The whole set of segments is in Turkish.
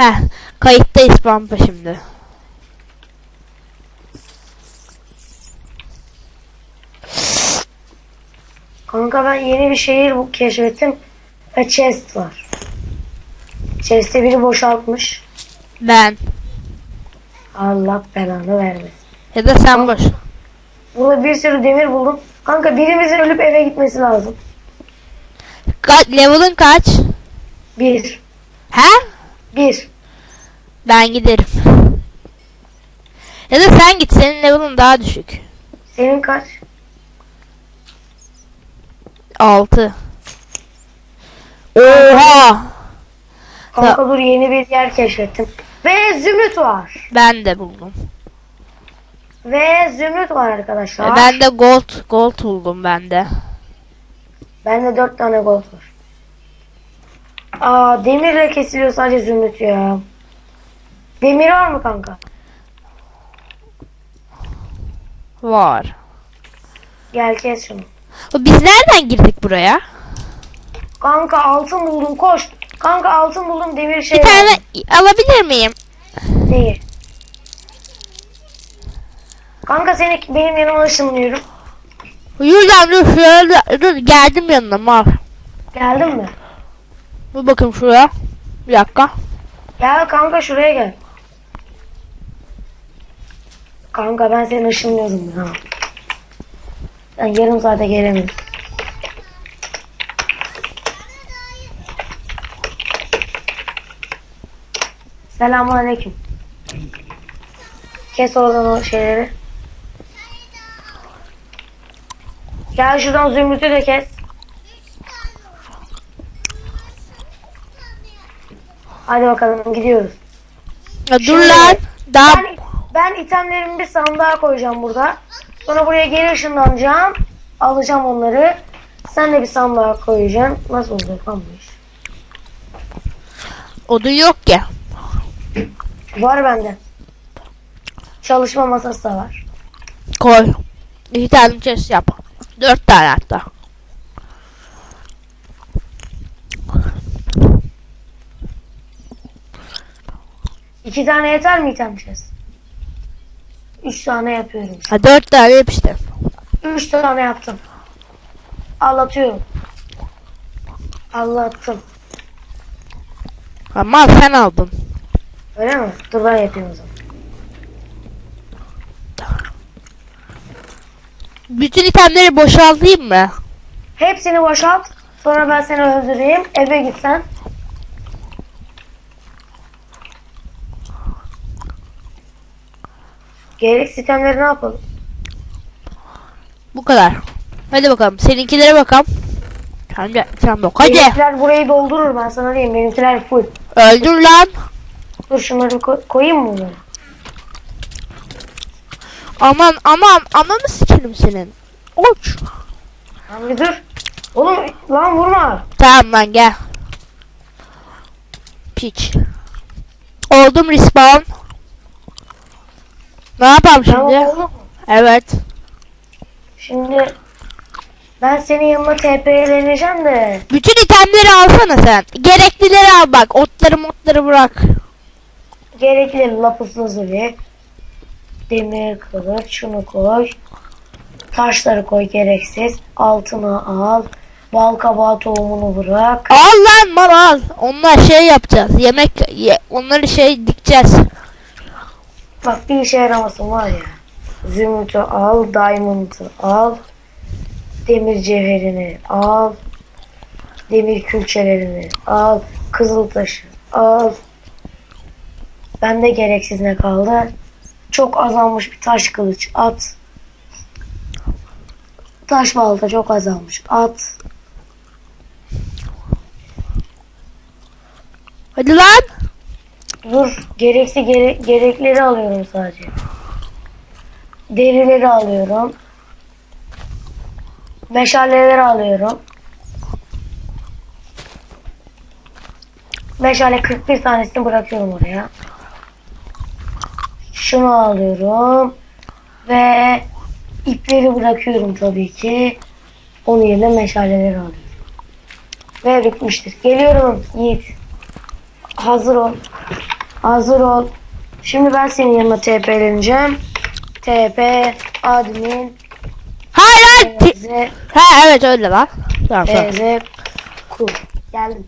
Heh, kayıttayız Pampa şimdi. Kanka ben yeni bir şehir keşfettim. Ve chest var. Chest'i biri boşaltmış. Ben. Allah belanı vermesin. Ya da sen boş. Burada bir sürü demir buldum. Kanka birimizin ölüp eve gitmesi lazım. Ka- level'ın kaç? Bir. He? Bir. Ben giderim. Ya da sen git senin level'ın daha düşük. Senin kaç? 6. Oha! Kanka dur yeni bir yer keşfettim. Ve zümrüt var. Ben de buldum. Ve zümrüt var arkadaşlar. E, Ben de gold gold buldum ben de. Bende dört tane gold var. Aa demirle kesiliyor sadece zümrüt ya. Demir var mı kanka? Var. Gel kes şunu. Biz nereden girdik buraya? Kanka altın buldum koş. Kanka altın buldum demir şey Bir tane lazım. alabilir miyim? Neyi? Kanka seni benim yanıma ışınlıyorum. Yürüden dur şöyle dur geldim yanına mal. Geldin mi? Dur bakayım şuraya. Bir dakika. Gel kanka şuraya gel. Kanka ben seni ışınlıyorum ya. Ben yarım saate gelemedim. Selamun aleyküm. Kes oradan o şeyleri. Gel şuradan zümrütü de kes. Hadi bakalım gidiyoruz. Ya dur Şimdi- lan. Daha Ben, ben itemlerimi bir sandığa koyacağım burada. Sonra buraya geri ışınlanacağım. Alacağım onları. Sen de bir sandığa koyacaksın. Nasıl olacak lan bu iş? odun yok ki. Var bende. Çalışma masası da var. Koy. İki tane chest yap. Dört tane hatta. İki tane yeter mi item chest? Üç tane yapıyorum. Ha dört tane yap işte. Üç tane yaptım. Anlatıyorum. Anlattım. Ama sen aldın. Öyle mi? Dur ben yapayım o zaman. Bütün itemleri boşaltayım mı? Hepsini boşalt. Sonra ben seni öldüreyim. Eve gitsen. Gerek sistemleri ne yapalım? Bu kadar. Hadi bakalım. Seninkilere bakalım. Sen de sen bak. Hadi. Benimkiler burayı doldurur ben sana diyeyim. Benimkiler full. Öldür lan. Dur şunları ko- koyayım mı bunları? Aman aman ananı sikerim senin. Oç. Lan bir dur. Oğlum lan vurma. Tamam lan gel. Piç. Oldum respawn. Ne yapalım Tamam şimdi? oğlum. Evet. Şimdi ben senin yanına TP'leneceğim de. Bütün itemleri alsana sen. Gereklileri al bak. Otları motları bırak. Gerekli lapis lazuli. Demir kılıç. Şunu koy. Taşları koy gereksiz. Altını al. Bal kabağı tohumunu bırak. Al lan mal al. Onlar şey yapacağız. Yemek ye, onları şey dikeceğiz. Bak bir işe yaramasın var ya. Zümrüt'ü al. Diamond'ı al. Demir cevherini al. Demir külçelerini al. Kızıl taşı al. Bende gereksiz ne kaldı? Çok azalmış bir taş kılıç at. Taş balta çok azalmış at. Hadi lan. Dur gereksi gere, gerekleri alıyorum sadece. Derileri alıyorum. Meşaleleri alıyorum. Meşale 41 tanesini bırakıyorum oraya. Şunu alıyorum. Ve ipleri bırakıyorum tabii ki. Onun yerine meşaleleri alıyorum. Ve bitmiştir. Geliyorum Yiğit. Hazır ol. Hazır ol. Şimdi ben senin yanına TP'leneceğim. TP admin Hayır hayır. TZ Ha evet öyle lan. Tamam tamam. TZ kur. Geldim.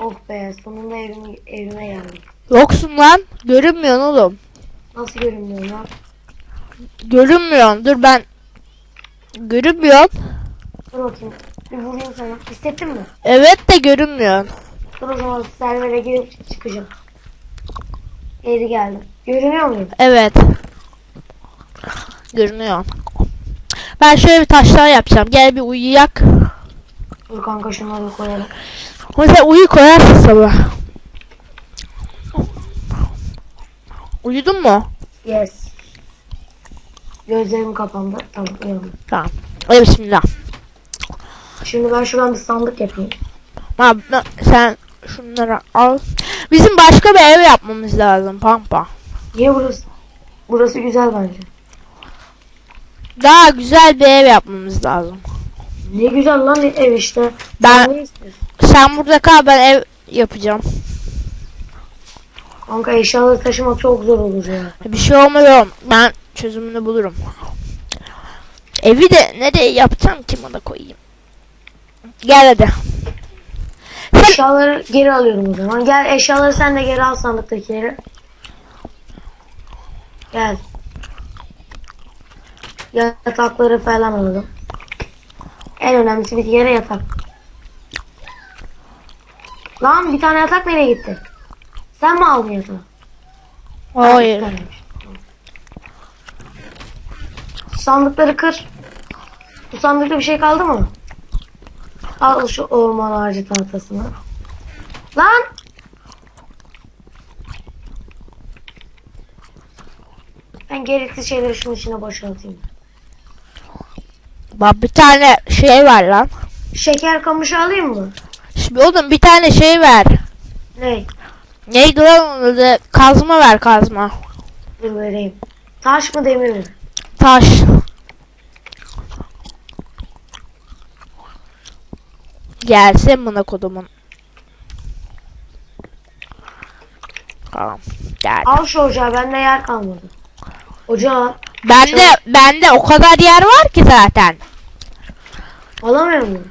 Oh be sonunda evime, evime geldim. Yoksun lan. Görünmüyorsun oğlum. Nasıl görünmüyor lan? Görünmüyorsun. Dur ben. Görünmüyorsun. Dur bakayım. Bir vurayım sana. Hissettin mi? Evet de görünmüyorsun. Dur o zaman servere girip çıkacağım. Geri geldim. Görünüyor muyum? Evet. Görünüyor. Ben şöyle bir taşlar yapacağım. Gel bir uyuyak. Dur kanka şunları koyalım. Mesela uyu koyarsın sabah. Uyudun mu? Yes. Gözlerim kapandı. Tamam uyandım. Tamam. Hadi bismillah. Şimdi ben şuradan bir sandık yapayım. Ha, sen şunları al. Bizim başka bir ev yapmamız lazım Pampa. Niye burası? Burası güzel bence. Daha güzel bir ev yapmamız lazım. Ne güzel lan ev işte. Ben- Sen burada kal ben ev yapacağım. Kanka eşyaları taşımak çok zor olur ya. Bir şey olmaz oğlum. Ben çözümünü bulurum. Evi de nereye yapacağım ki bana koyayım. Gel hadi. Eşyaları geri alıyorum o zaman. Gel eşyaları sen de geri al sandıktakileri. Gel. Yatakları falan alalım. En önemlisi bir yere yatak. Lan bir tane yatak nereye gitti? Sen mi aldın yatağı? Hayır. Sandıkları kır. Bu sandıkta bir şey kaldı mı? Al şu orman ağacı tahtasını. Lan! Ben gereksiz şeyleri şunun içine boşaltayım. Bak bir tane şey var lan. Şeker kamışı alayım mı? Şimdi oğlum bir tane şey ver. Ne? Neydi lan onun? Kazma ver kazma. Dur vereyim. Taş mı demir mi? Taş. Gelsin buna kodumun. Tamam. Gel. Al şu ocağı bende yer kalmadı. Ocağı Bende bende o kadar yer var ki zaten. alamıyor muyum?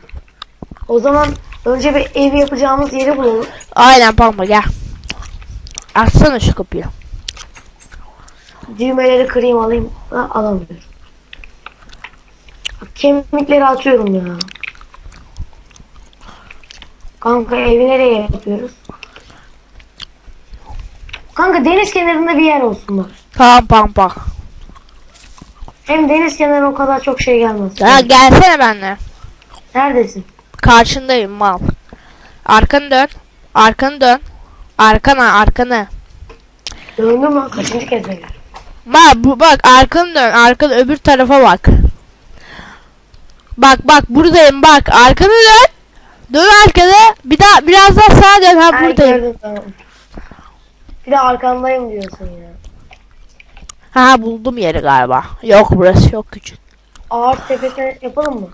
O zaman önce bir ev yapacağımız yeri bulalım. Aynen Pampa gel. Açsana şu kapıyı. Düğmeleri kırayım alayım. Ha, alamıyorum. Kemikleri atıyorum ya. Kanka evi nereye yapıyoruz? Kanka deniz kenarında bir yer olsun bak. Tamam Pampa. Hem deniz kenarı o kadar çok şey gelmez. Ya gelsene benimle. Neredesin? Karşındayım mal. Arkanı dön. Arkanı dön. Arkana arkanı. Döndüm mü? Kaçıncı kez geliyor? Ma bu bak arkanı dön. Arkanı öbür tarafa bak. Bak bak buradayım bak. Arkanı dön. Dön arkana. Bir daha biraz daha sağa dön. Ha Ay, buradayım. gördüm, tamam. Bir de arkandayım diyorsun ya. Ha buldum yeri galiba. Yok burası çok küçük. Ağaç tepesine yapalım mı?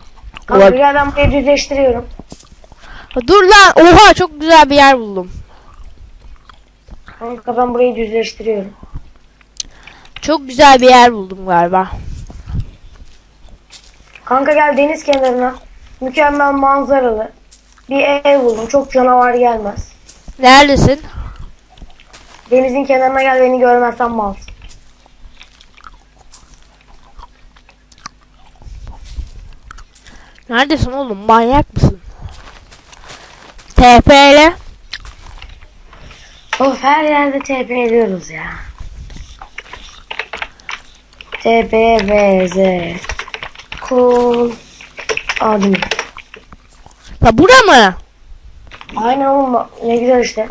Kanka Olabilir. gel ben burayı düzleştiriyorum. Dur lan. Oha çok güzel bir yer buldum. Kanka ben burayı düzleştiriyorum. Çok güzel bir yer buldum galiba. Kanka gel deniz kenarına. Mükemmel manzaralı. Bir ev buldum. Çok canavar gelmez. Neredesin? Denizin kenarına gel beni görmezsen malsın. Neredesin oğlum? Manyak mısın? TP'le. Of her yerde TP ediyoruz ya. TP VZ Cool Admin. La bura mı? Aynen oğlum ne güzel işte.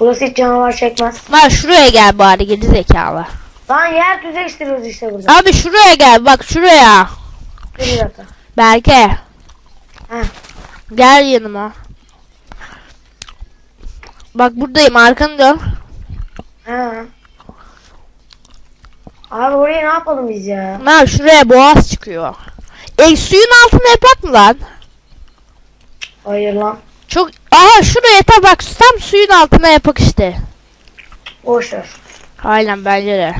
Burası hiç canavar çekmez. Lan şuraya gel bari geri zekalı. Lan yer düzleştiriyoruz işte burada. Abi şuraya gel bak şuraya. Dur bir dakika. Berke. Heh. Gel yanıma. Bak buradayım arkanı dön. Ha. Abi oraya ne yapalım biz ya? Lan şuraya boğaz çıkıyor. E suyun altına yapak mı lan? Hayır lan. Çok Aha şuraya ta bak tam suyun altına yapak işte. Boş ver. Aynen bence de.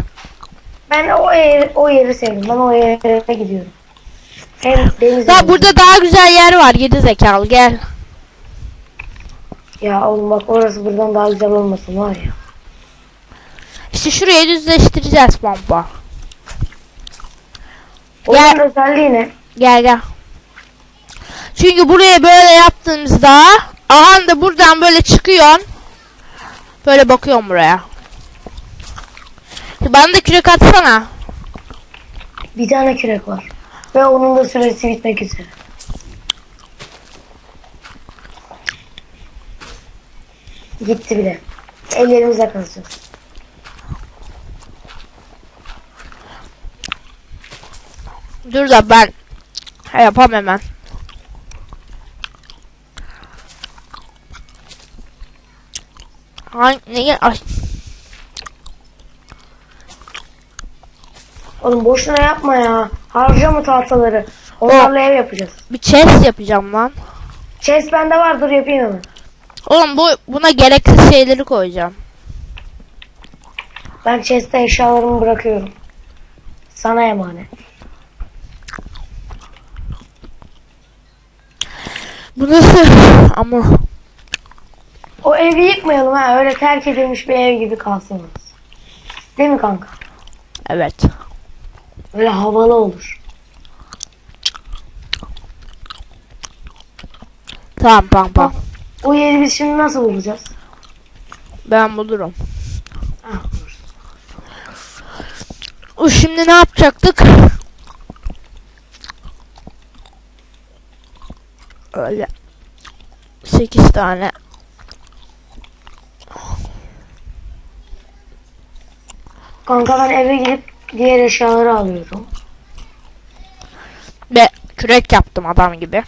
Ben o yeri, o yeri sevdim. Ben o yere gidiyorum. Hem deniz Ya burada daha güzel yer var geri zekalı gel. Ya oğlum bak orası buradan daha güzel olmasın var ya. İşte şurayı düzleştireceğiz pompa. Onun Gel. özelliği ne? Gel gel. Çünkü buraya böyle yaptığımızda aha da buradan böyle çıkıyorsun. Böyle bakıyorum buraya. Bana da kürek atsana. Bir tane kürek var. Ve onun da süresi bitmek üzere. Gitti bile. Ellerimize kazacağız. Dur da ben yapam hemen. Hangi ne ay Oğlum boşuna yapma ya. Harcama tahtaları. Onlarla ev yapacağız. bir chest yapacağım lan. Chest bende var dur yapayım hemen. Oğlum bu buna gereksiz şeyleri koyacağım. Ben chest'e eşyalarımı bırakıyorum. Sana emanet. Bu nasıl? Ama O evi yıkmayalım ha. Öyle terk edilmiş bir ev gibi kalsın. Değil mi kanka? evet. Öyle havalı olur. Tamam pampa. O yeri biz şimdi nasıl bulacağız? Ben bulurum. Ah, buluruz. O şimdi ne yapacaktık? Öyle. 8 tane. Kanka ben eve gidip diğer eşyaları alıyorum. Ve kürek yaptım adam gibi.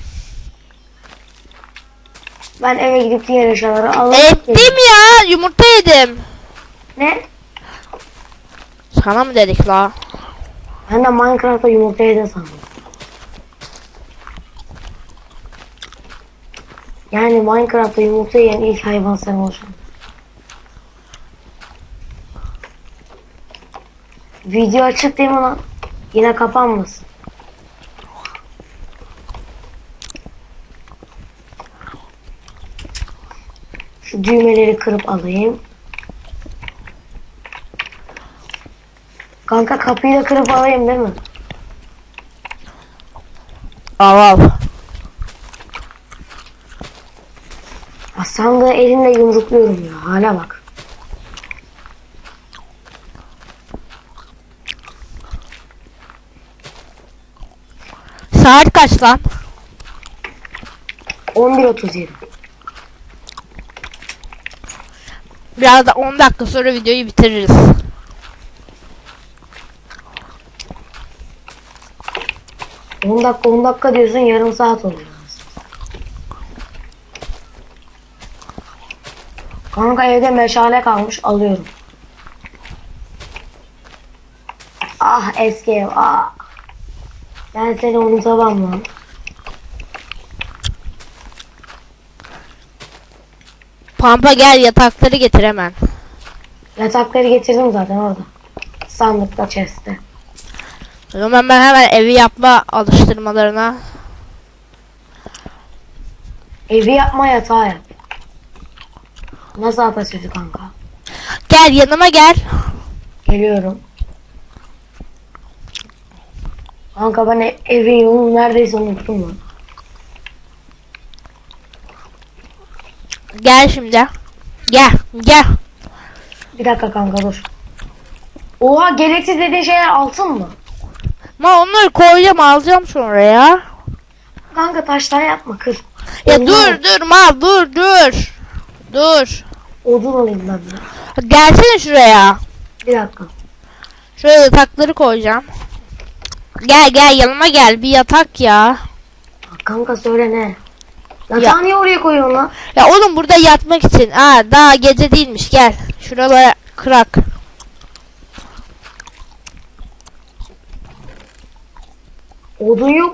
Ben eve gidip diğer eşyaları alıp Ettim ya. Yumurta yedim. Ne? Sana mı dedik la? Ben de Minecraft'ta yumurta yedin sandım. Yani Minecraft'ta yumurta yiyen ilk hayvan sen olacaksın. Video açık değil mi lan? Yine kapanmasın. Şu düğmeleri kırıp alayım. Kanka kapıyı da kırıp alayım değil mi? Al al. Sandığı elimle yumrukluyorum ya. Hala bak. Saat kaç lan? 11.37. Biraz da 10 dakika sonra videoyu bitiririz. On dakika 10 dakika diyorsun yarım saat oluyor. Kanka evde meşale kalmış alıyorum. Ah eski ev ah. Ben seni unutamam lan. Pampa gel yatakları getir hemen. Yatakları getirdim zaten orada. Sandıkta chest'te. O zaman ben hemen evi yapma alıştırmalarına. Evi yapma yatağı yap. Nasıl atasözü kanka? Gel yanıma gel. Geliyorum. Kanka ben e- evin yolunu neredeyse unuttum lan. Gel şimdi. Gel gel. Bir dakika kanka dur. Oha gereksiz dediğin şeyler altın mı? Ma onları koyacağım alacağım sonra ya. Kanka taştan yapma kır. Ya Odun dur dur ma dur dur. Dur. Odun alayım ben de. Gelsene şuraya. Bir dakika. Şöyle yatakları koyacağım. Gel gel yanıma gel bir yatak ya. Kanka söyle ne? Yatağı niye oraya koyuyorsun lan? Ya oğlum burada yatmak için. Aa daha gece değilmiş gel. Şuralara kırak. Odun yok